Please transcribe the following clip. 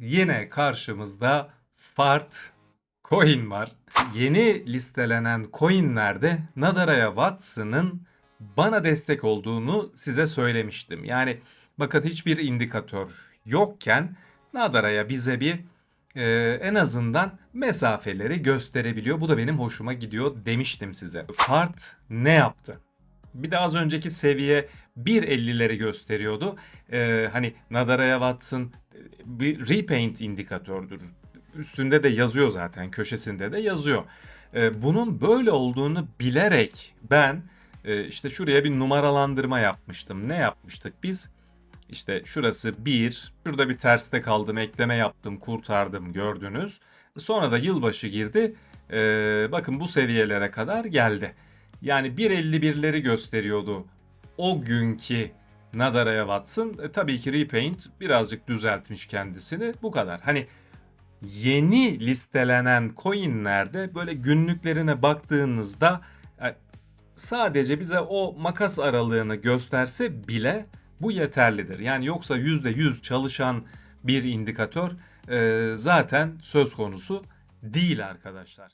Yine karşımızda Fart coin var. Yeni listelenen coinlerde Nadaraya Watson'ın bana destek olduğunu size söylemiştim. Yani bakın hiçbir indikatör yokken Nadaraya bize bir e, en azından mesafeleri gösterebiliyor. Bu da benim hoşuma gidiyor demiştim size. Fart ne yaptı? Bir de az önceki seviye 1.50'leri gösteriyordu. Ee, hani Nadaraya Watson bir repaint indikatördür. Üstünde de yazıyor zaten, köşesinde de yazıyor. Ee, bunun böyle olduğunu bilerek ben e, işte şuraya bir numaralandırma yapmıştım. Ne yapmıştık biz? İşte şurası 1, şurada bir terste kaldım, ekleme yaptım, kurtardım gördünüz. Sonra da yılbaşı girdi. Ee, bakın bu seviyelere kadar geldi. Yani 1.51'leri gösteriyordu o günkü Nadaraya Watson. E, tabii ki Repaint birazcık düzeltmiş kendisini. Bu kadar. Hani yeni listelenen coinlerde böyle günlüklerine baktığınızda e, sadece bize o makas aralığını gösterse bile bu yeterlidir. Yani yoksa %100 çalışan bir indikatör e, zaten söz konusu değil arkadaşlar.